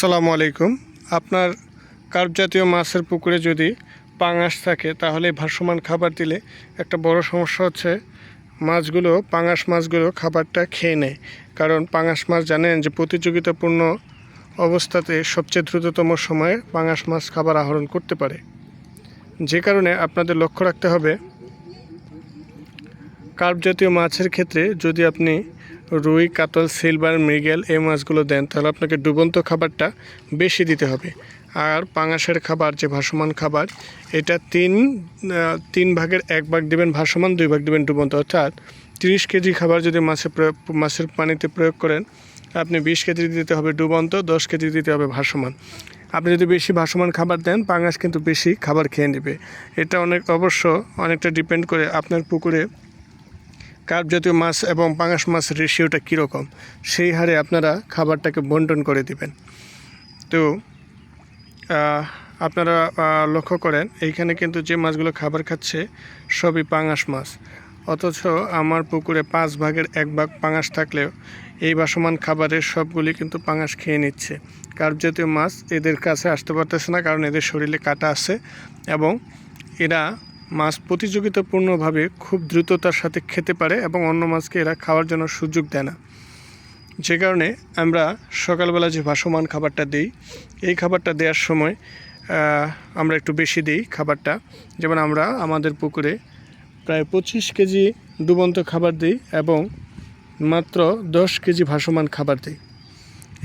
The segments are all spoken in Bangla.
আসসালামু আলাইকুম। আপনার কার্প জাতীয় মাছের পুকুরে যদি পাঙাশ থাকে, তাহলে ভাসমান খাবার দিলে একটা বড় সমস্যা হচ্ছে মাছগুলো, পাঙাশ মাছগুলো খাবারটা খেয়ে নেয়। কারণ পাঙাশ মাছ জানেন যে প্রতিযোগিতাপূর্ণ অবস্থাতে সবচেয়ে দ্রুততম সময়ে পাঙাশ মাছ খাবার আহরণ করতে পারে। যে কারণে আপনাদের লক্ষ্য রাখতে হবে কার্প জাতীয় মাছের ক্ষেত্রে যদি আপনি রুই, কাতল, সিলভার, মৃগেল এই মাছগুলো দেন, তাহলে আপনাকে ডুবন্ত খাবারটা বেশি দিতে হবে। আর পাঙাশের খাবার, যে ভাসমান খাবার, এটা তিন তিন ভাগের এক ভাগ দেবেন ভাসমান, দুই ভাগ দেবেন ডুবন্ত। অর্থাৎ তিরিশ কেজি খাবার যদি মাছের প্রয়োগ, মাছের পানিতে প্রয়োগ করেন, আপনি বিশ কেজি দিতে হবে ডুবন্ত, দশ কেজি দিতে হবে ভাসমান। আপনি যদি বেশি ভাসমান খাবার দেন, পাঙাশ কিন্তু বেশি খাবার খেয়ে নেবে। এটা অনেক, অবশ্য অনেকটা ডিপেন্ড করে আপনার পুকুরে কার্প জাতীয় মাছ এবং পাঙাশ মাছ রেশিওটা কীরকম? সেই হারে আপনারা খাবারটাকে বন্টন করে দিবেন। তো আপনারা লক্ষ্য করেন, এইখানে কিন্তু যে মাছগুলো খাবার খাচ্ছে সবই পাঙাশ মাছ। অথচ আমার পুকুরে পাঁচ ভাগের এক ভাগ পাঙাশ থাকলেও এই বাসমান খাবারের সবগুলি কিন্তু পাঙাশ খেয়ে নিচ্ছে। কার্প জাতীয় মাছ এদের কাছে আসতে পারতেছে না, কারণ এদের শরীরে কাটা আছে এবং এরা মাছ প্রতিযোগিতাপূর্ণভাবে খুব দ্রুততার সাথে খেতে পারে এবং অন্য মাছকে এরা খাওয়ার জন্য সুযোগ দেয় না। যে কারণে আমরা সকালবেলা যে ভাসমান খাবারটা দিই, এই খাবারটা দেওয়ার সময় আমরা একটু বেশি দিই খাবারটা। যেমন আমরা আমাদের পুকুরে প্রায় পঁচিশ কেজি ডুবন্ত খাবার দিই এবং মাত্র দশ কেজি ভাসমান খাবার দিই।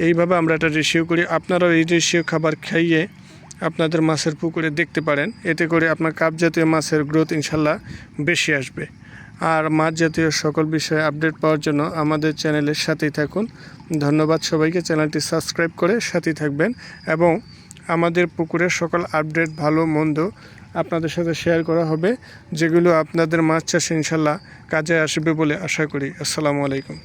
এইভাবে আমরা এটা রেশিও করি। আপনারাও এই রেশিও খাবার খাইয়ে আপনাদের মাছের পুকুরে দেখতে পারেন। এতে করে আপনার কাপ জাতীয় মাছের গ্রোথ ইনশাল্লাহ বেশি আসবে। আর মাছ জাতীয় সকল বিষয়ে আপডেট পাওয়ার জন্য আমাদের চ্যানেলের সাথেই থাকুন। ধন্যবাদ সবাইকে। চ্যানেলটি সাবস্ক্রাইব করে সাথেই থাকবেন এবং আমাদের পুকুরের সকল আপডেট ভালো, মন্দ আপনাদের সাথে শেয়ার করা হবে, যেগুলো আপনাদের মাছ চাষে ইনশাল্লাহ কাজে আসবে বলে আশা করি। আসসালামু আলাইকুম।